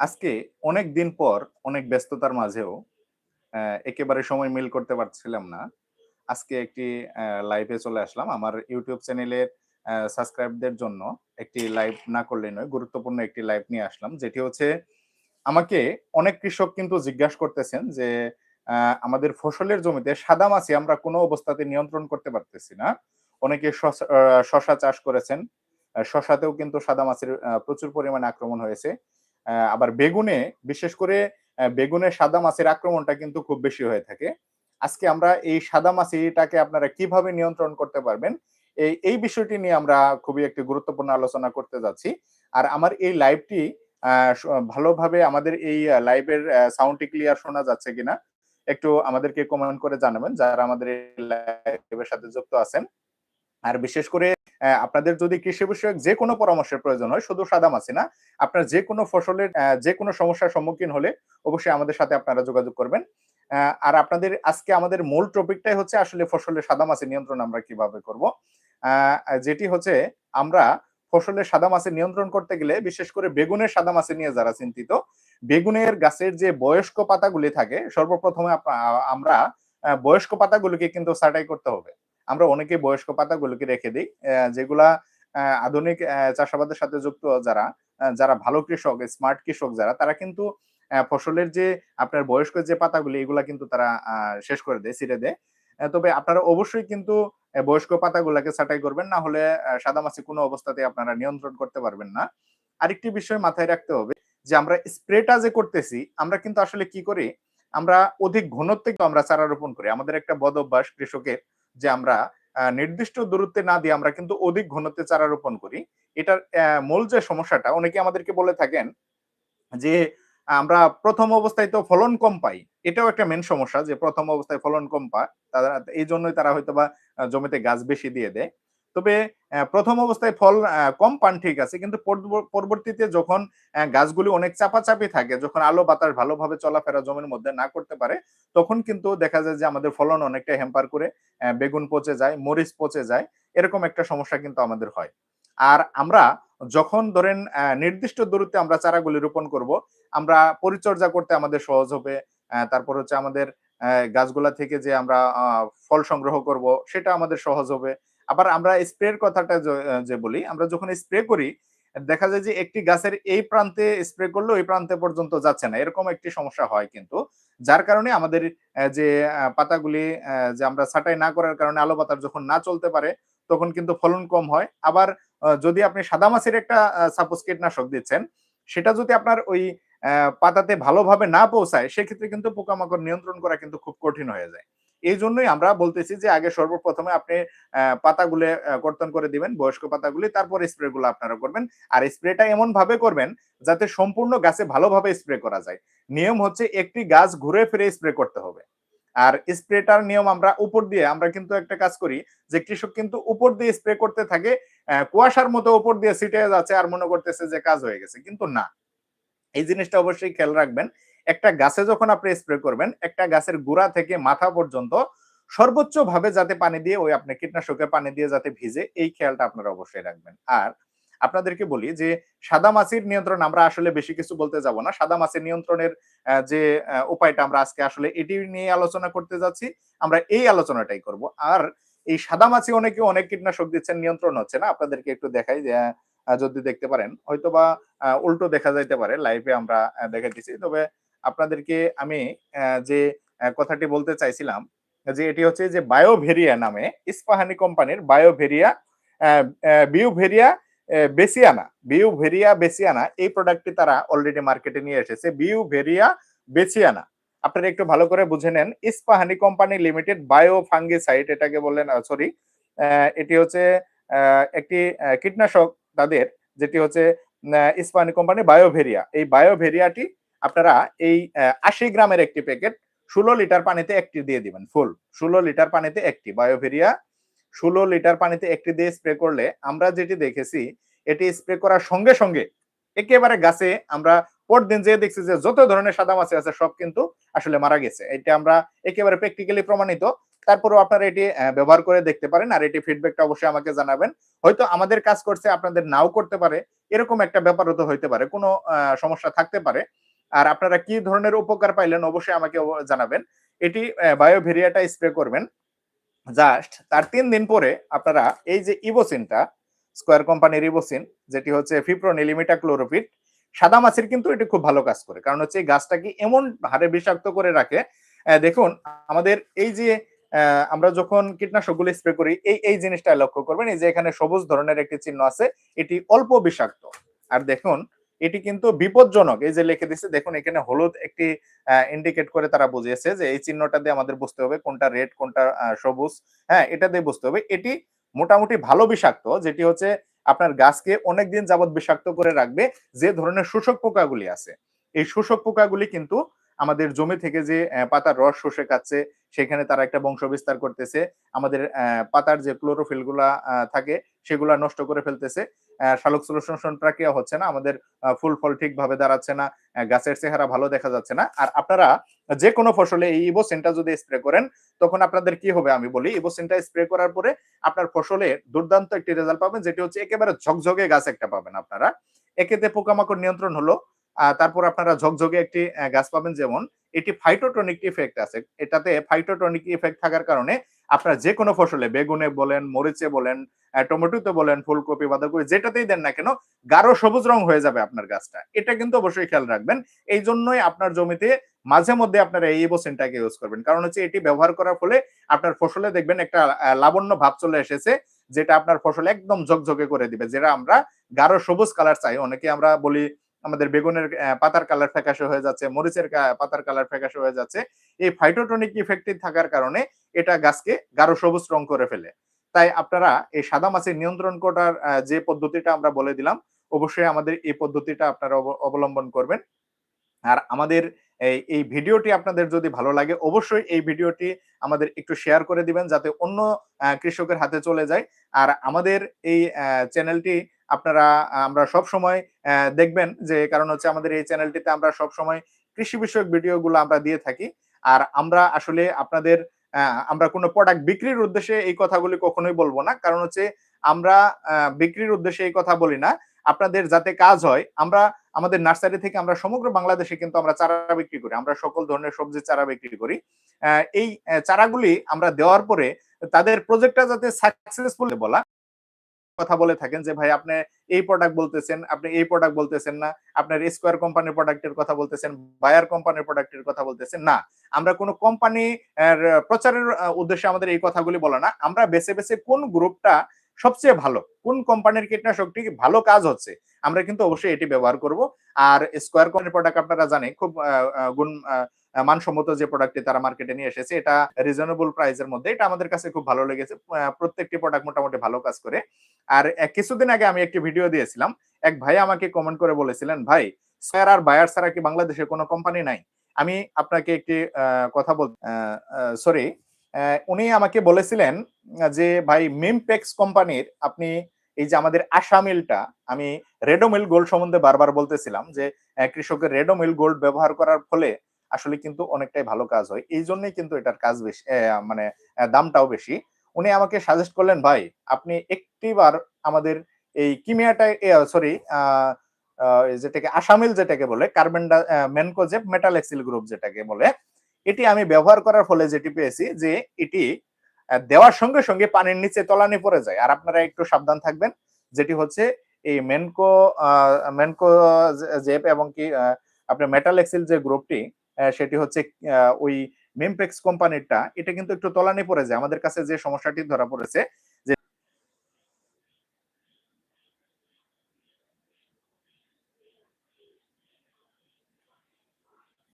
আজকে অনেক দিন পর, অনেক ব্যস্ততার মাঝেও একেবারে সময় মিল করতে পারছিলাম না। আজকে একটি লাইভে চলে আসলাম আমার ইউটিউব চ্যানেলের সাবস্ক্রাইবদের জন্য। একটি লাইভ না করলে নয়, গুরুত্বপূর্ণ একটি লাইভ নিয়ে আসলাম। যেটি হচ্ছে, আমাকে অনেক কৃষক কিন্তু জিজ্ঞাসা করতেছেন যে আমাদের ফসলের জমিতে সাদা মাছি আমরা কোনো অবস্থাতে নিয়ন্ত্রণ করতে পারতেছি না। অনেকে শসা চাষ করেছেন। আহ, শসাতেও কিন্তু সাদা মাছের প্রচুর পরিমাণে আক্রমণ হয়েছে। আবার বেগুনে বিশেষ করে বেগুনে সাদা মাছের আক্রমণটা কিন্তু খুব বেশি হয়ে থাকে। আজকে আমরা এই সাদা মাছিটাকে আপনারা কীভাবে নিয়ন্ত্রণ করতে পারবেন এই এই বিষয়টি নিয়ে আমরা খুবই একটি গুরুত্বপূর্ণ আলোচনা করতে যাচ্ছি। আর আমার এই লাইভটি ভালোভাবে আমাদের এই লাইভের সাউন্ডটি ক্লিয়ার শোনা যাচ্ছে কিনা একটু আমাদেরকে কমেন্ট করে জানাবেন যারা আমাদের লাইভের সাথে যুক্ত আছেন। আর বিশেষ করে আপনাদের যদি কৃষি বিষয়ক যে কোনো পরামর্শের প্রয়োজন হয়, শুধু সাদা মাছি না, আপনার যে কোনো ফসলের যে কোনো সমস্যার সম্মুখীন হলে অবশ্যই আমাদের সাথে আপনারা যোগাযোগ করবেন। আর আপনাদের আজকে আমাদের মূল টপিকটাই হচ্ছে আসলে ফসলের সাদা মাছি নিয়ন্ত্রণ আমরা কীভাবে করব। যেটি হচ্ছে আমরা ফসলের সাদা মাছি নিয়ন্ত্রণ করতে গেলে বিশেষ করে বেগুনের সাদা মাছি নিয়ে যারা চিন্তিত, বেগুনের গাছের যে বয়স্ক পাতাগুলি থাকে, সর্বপ্রথমে আমরা বয়স্ক পাতাগুলোকে কিন্তু ছাঁটাই করতে হবে। আমরা অনেকে বয়স্ক পাতাগুলোকে রেখে দিই যেগুলা আধুনিক চাষাবাদের সাথে যুক্ত যারা যারা ভালো কৃষক স্মার্ট কৃষক যারা, তারা কিন্তু ফসলের যে আপনার বয়স্ক যে পাতাগুলি, এগুলা কিন্তু তারা শেষ করে দেয়, ছিঁড়ে দেয়। তবে আপনারা অবশ্যই কিন্তু বয়স্ক পাতাগুলোকে ছাঁটাই করবেন, না হলে সাদামাছি কোনো অবস্থাতে আপনারা নিয়ন্ত্রণ করতে পারবেন না। আরেকটি বিষয় মাথায় রাখতে হবে, যে আমরা স্প্রেটা যে করতেছি, আমরা কিন্তু আসলে কি করি? আমরা অধিক ঘনত্বে আমরা চারা রোপণ করি। আমাদের একটা বদ অভ্যাস কৃষকের যে আমরা নির্দিষ্ট দূরত্বে না দিয়ে আমরা কিন্তু অধিক ঘনত্বে চারা রোপণ করি, এটার মূল যে সমস্যাটা, অনেকে আমাদেরকে বলে থাকেন যে আমরা প্রথম অবস্থায় তো ফলন কম পাই, এটাও একটা মেন সমস্যা যে প্রথম অবস্থায় ফলন কম পায়, তারা, এই জন্যই তারা হয়তো বা জমিতে গাছ বেশি দিয়ে দেয়। তবে প্রথম অবস্থায় ফল কম পান ঠিক আছে, কিন্তু পরবর্তীতে যখন গাছগুলি অনেক চাপাচাপি থাকে, যখন আলো বাতাস ভালোভাবে চলাফেরা জমির মধ্যে না করতে পারে, তখন কিন্তু দেখা যায় যে আমাদের ফলন অনেকটা হ্যাম্পার করে বেগুন পচে যায়, মরিচ পচে যায়, এরকম একটা সমস্যা কিন্তু আমাদের হয়। আর আমরা যখন ধরেন নির্দিষ্ট দূরত্বে আমরা চারাগুলি রোপণ করব, আমরা পরিচর্যা করতে আমাদের সহজ হবে তারপর হচ্ছে আমাদের গাছগুলা থেকে যে আমরা ফল সংগ্রহ করব, সেটা আমাদের সহজ হবে আবার আমরা স্প্রের কথাটা যে বলি, আমরা যখন স্প্রে করি, দেখা যায় যে একটি গাছের এই প্রান্তে স্প্রে করলে ওই প্রান্তে পর্যন্ত যাচ্ছে না। এরকম একটি সমস্যা হয় কিন্তু, যার কারণে আমাদের যে পাতাগুলি যে আমরা ছাঁটাই না করার কারণে আলো বাতাস যখন না চলতে পারে, তখন কিন্তু ফলন কম হয়। আবার যদি আপনি সাদা মাছের একটা সাপোজ কীটনাশক দিচ্ছেন, সেটা যদি আপনার ওই পাতাতে ভালোভাবে না পৌঁছায়, সেক্ষেত্রে কিন্তু পোকামাকড় নিয়ন্ত্রণ করা কিন্তু খুব কঠিন হয়ে যায়। এই জন্যই আমরা বলতেছি যে আগে সর্বপ্রথমে আপনি পাতাগুলো কর্তন করে দিবেন, বয়স্ক পাতাগুলি, তারপর স্প্রে গুলো আপনারা করবেন। আর স্প্রেটা এমন ভাবে করবেন যাতে সম্পূর্ণ গাছে ভালোভাবে স্প্রে করা যায়। নিয়ম হচ্ছে একটি গাছ ঘুরে ফিরে স্প্রে করতে হবে। আর স্প্রেটার নিয়ম আমরা উপর দিয়ে, আমরা কিন্তু একটা কাজ করি যে কৃষক কিন্তু উপর দিয়ে স্প্রে করতে থাকে কুয়াশার মতো উপর দিয়ে ছিটে যাচ্ছে আর মনে করতেছে যে কাজ হয়ে গেছে। কিন্তু না। এই জিনিসটা অবশ্যই খেয়াল রাখবেন একটা গাছে যখন আপনি স্প্রে করবেন, একটা গাছের গোড়া থেকে মাথা পর্যন্ত সর্বোচ্চ ভাবে যাতে পানি দিয়ে ওই আপনি কীটনাশকের পানি দিয়ে যাতে ভিজে, এই খেয়ালটা আপনারা অবশ্যই রাখবেন। আর আপনাদেরকে বলি যে, সাদা মাছির নিয়ন্ত্রণ আমরা আসলে বেশি কিছু বলতে যাব না। সাদা মাছির নিয়ন্ত্রণের যে উপায়টা আমরা আজকে আসলে এটি নিয়ে আলোচনা করতে যাচ্ছি। আমরা এই আলোচনাটাই করব। আর এই সাদা মাছি অনেকে অনেক কীটনাশক দিচ্ছেন, নিয়ন্ত্রণ হচ্ছে না। আপনাদেরকে একটু দেখাই যে যদি দেখতে পারেন, হয়তোবা উল্টো দেখা যাইতে পারে লাইভে আমরা দেখাইতেছি। তবে আপনাদেরকে আমি যে কথাটি বলতে চাইছিলাম, যে এটি হচ্ছে যে বায়োভেরিয়া নামে ইস্পাহানি কোম্পানির বায়োভেরিয়া বিউভেরিয়া বেসিয়ানা বিউভেরিয়া, বেসিয়ানা, এই প্রোডাক্টটি তারা অলরেডি মার্কেটে নিয়ে এসেছে, বিউভেরিয়া, বেসিয়ানা। আপনারা একটু ভালো করে বুঝে নেন, Ispahani company limited bio fungicide এটাকে বললেন সরি এটি হচ্ছে একটি কীটনাশক তাদের, যেটি হচ্ছে ইস্পাহানি কোম্পানি বায়োভেরিয়া। এই বায়োভেরিয়াটি আপনারা এই আশি গ্রামের একটি প্যাকেট ষোলো লিটার পানিতে একটি দিয়ে দিবেন ফুল ষোলো লিটার পানিতে একটি। বায়োভেরিয়া ষোলো লিটার পানিতে একটি দিয়ে স্প্রে করলে আমরা যেটি দেখেছি, এটি স্প্রে করার সঙ্গে সঙ্গে একেবারে গাছে আমরা পরদিন যে দেখছি যে যত ধরনের সাদা মাছি আছে সব কিন্তু আসলে মারা গেছে। এটা আমরা একেবারে প্র্যাকটিক্যালি প্রমাণিত। তারপরেও আপনারা এটি ব্যবহার করে দেখতে পারেন আর এটি ফিডব্যাকটা অবশ্যই আমাকে জানাবেন। হয়তো আমাদের কাজ করছে, আপনাদের নাও করতে পারে। এরকম একটা ব্যাপারও তো হইতে পারে। কোনো সমস্যা থাকতে পারে। আর আপনারা কি ধরনের উপকার পাইলেন অবশ্যই আমাকে জানাবেন। এটি বায়োভেরিয়াটা স্প্রে করবেন। জাস্ট তার তিন দিন পরে আপনারা এই যে ইবোসিনটা স্কোয়ার কোম্পানির ইবোসিন, যেটি হচ্ছে ফিপ্রোন এলিমিটা ক্লোরোফিট সাদা মাছের কিন্তু এটি খুব ভালো কাজ করে। কারণ হচ্ছে এই গাছটাকে এমন হারে বিষাক্ত করে রাখে? দেখুন, আমাদের এই যে আমরা যখন কীটনাশকগুলো স্প্রে করি, এই এই জিনিসটা লক্ষ্য করবেন, এই যে এখানে সবুজ ধরনের একটি চিহ্ন আছে, এটি অল্প বিষাক্ত। আর দেখুন এটি কিন্তু বিপজ্জনক। এই যে লিখে দিচ্ছে দেখুন এখানে হলুদ একটি ইন্ডিকেট করে তারা বুঝিয়েছে যে এই চিহ্নটা দিয়ে আমাদের বুঝতে হবে কোনটা রেড কোনটা সবুজ। হ্যাঁ এটা দিয়ে বুঝতে হবে। এটি মোটামুটি ভালো বিষাক্ত, যেটি হচ্ছে আপনার গাছকে অনেকদিন যাবত বিষাক্ত করে রাখবে যে ধরনের শোষক পোকাগুলি আছে। এই শোষক পোকাগুলি কিন্তু আমাদের জমি থেকে যে পাতার রস শুষে খাচ্ছে, সেখানে তারা একটা বংশ বিস্তার করতেছে। আমাদের পাতার যে ক্লোরোফিলগুলা থাকে, সেগুলা নষ্ট করে ফেলতেছে। সালোক সংশ্লেষণ প্রক্রিয়া হচ্ছে না? আমাদের ফুল ফল ঠিকভাবে দাঁড়াচ্ছে না গাছের চেহারা ভালো দেখা যাচ্ছে না। আর আপনারা যে কোনো ফসলে এই ইবোসেনটা যদি স্প্রে করেন, তখন আপনাদের কি হবে আমি বলি, ইবোসেনটা স্প্রে করার পরে আপনার ফসলে দুর্দান্ত একটি রেজাল্ট পাবেন, যেটি হচ্ছে একেবারে ঝকঝকে গাছ একটা পাবেন আপনারা। একেতে পোকামাকড় নিয়ন্ত্রণ হলো তারপর আপনারা ঝকঝকে একটি গাছ পাবেন, যেমন এটি ফাইটোটনিক ইফেক্ট আছে। এটাতে ফাইটোটনিক ইফেক্ট থাকার কারণে আপনার যে কোনো ফসলে, বেগুনে বলেন, মরিচে বলেন টমেটোতে বলেন, ফুলকপি, বাঁধাকপি, যেটাতেই দেন না কেন, গাঢ় সবুজ রং হয়ে যাবে আপনার গাছটা। এটা কিন্তু অবশ্যই খেয়াল রাখবেন। এই জন্যই আপনার জমিতে মাঝে মধ্যে আপনারা এই ইবোসেনটাকে ইউজ করবেন। কারণ হচ্ছে এটি ব্যবহার করার ফলে আপনার ফসলে দেখবেন একটা লাবণ্য ভাব চলে এসেছে, যেটা আপনার ফসল একদম ঝকঝকে করে দিবে। যেটা আমরা গাঢ় সবুজ কালার চাই। অনেকে আমরা বলি আমাদের বেগুনের পাতার কালার ফ্যাকাশে হয়ে যাচ্ছে, মরিচের পাতার কালার ফ্যাকাশে হয়ে যাচ্ছে। এই ফাইটোটনিক ইফেক্টিভ থাকার কারণে এটা গাছকে গাঢ় সবুজ রং করে ফেলে। তাই আপনারা এই সাদা মাছের নিয়ন্ত্রণ করার যে পদ্ধতিটা আমরা বলে দিলাম, অবশ্যই আমাদের এই পদ্ধতিটা আপনারা অব- অবলম্বন করবেন। আর আমাদের এই ভিডিওটি আপনাদের যদি ভালো লাগে, অবশ্যই এই ভিডিওটি আমাদের একটু শেয়ার করে দিবেন, যাতে অন্য কৃষকের হাতে চলে যায়। আর আমাদের এই চ্যানেলটি আপনারা, আমরা সব সময় দেখবেন যে কারণ হচ্ছে আমাদের এই চ্যানেলটিতে আমরা সব সময় কৃষি বিষয়ক ভিডিওগুলো আমরা দিয়ে থাকি। আর আমরা আসলে আপনাদের আমরা কোনো প্রোডাক্ট বিক্রির উদ্দেশ্যে এই কথাগুলি কখনোই বলব না। কারণ হচ্ছে আমরা বিক্রির উদ্দেশ্যে এই কথা বলি না। আপনাদের যাতে কাজ হয়, আমরা, আমাদের নার্সারি থেকে আমরা সমগ্র বাংলাদেশে কিন্তু আমরা চারা বিক্রি করি। আমরা সকল ধরনের সবজি চারা বিক্রি করি। এই চারাগুলি আমরা দেওয়ার পরে তাদের প্রজেক্টটা যাতে সাকসেসফুল বলা কথা বলে থাকেন যে, ভাই, আপনি এই প্রোডাক্ট বলতেছেন, আপনি এই প্রোডাক্ট বলতেছেন না, আপনার স্কোয়ার কোম্পানির প্রোডাক্টের কথা বলতেছেন বায়ার কোম্পানির প্রোডাক্টের কথা বলতেছেন। না, আমরা কোনো কোম্পানি প্রচারের উদ্দেশ্যে আমাদের এই কথাগুলি বলা না। আমরা বেছে বেছে কোন গ্রুপটা সবচেয়ে ভালো। কোন কোম্পানির কীটনাশকটি ভালো কাজ হচ্ছে, আমরা কিন্তু অবশ্যই এটি ব্যবহার করব। আর স্কোয়ার কোম্পানির প্রোডাক্ট আপনারা জানেন, খুব গুণ মানসম্মত যে প্রোডাক্টটি তারা মার্কেটে নিয়ে এসেছে, এটা রিজনেবল প্রাইসের মধ্যে, এটা আমাদের কাছে খুব ভালো লেগেছে। প্রত্যেকটি প্রোডাক্ট মোটামুটি ভালো কাজ করে। আর কিছুদিন আগে আমি একটি ভিডিও দিয়েছিলাম, এক ভাই আমাকে কমেন্ট করে বলেছিলেন, ভাই স্কোয়ার আর বায়ার ছাড়া কি বাংলাদেশে কোনো কোম্পানি নাই? আমি আপনাকে একটি কথা বল সরি উনি আমাকে বলেছিলেন যে, ভাই মিমপেক্স কোম্পানির আপনি এই যে আমাদের আশামিলটা আমি রেডোমিল গোল্ড সম্বন্ধে বারবার বলতেছিলাম যে কৃষকের রেডোমিল গোল্ড ব্যবহার করার ফলে আসলে কিন্তু অনেকটাই ভালো কাজ হয়। এই জন্যই কিন্তু এটার কাজ বেশি মানে দামটাও বেশি। উনি আমাকে সাজেস্ট করলেন, ভাই, আপনি একটিবার আমাদের এই কিমিয়াটা সরি যেটাকে আসামিল যেটাকে বলে carbon mancozeb metalaxyl group যেটাকে বলে এটি আমি ব্যবহার করার ফলে যেটি পেয়েছি যে এটি দেওয়ার সঙ্গে সঙ্গে পানির নিচে তলানি পড়ে যায়। আর আপনারা একটু সাবধান থাকবেন, যেটি হচ্ছে এই মেনকো মেনকো জেপ এবং কি আপনার মেটাল এক্সেল যে গ্রুপটি সেটি হচ্ছে ওই মেমপেক্স কোম্পানিরটা, এটা কিন্তু একটু তলানি পড়ে যায়। আমাদের কাছে যে সমস্যাটি ধরা পড়েছে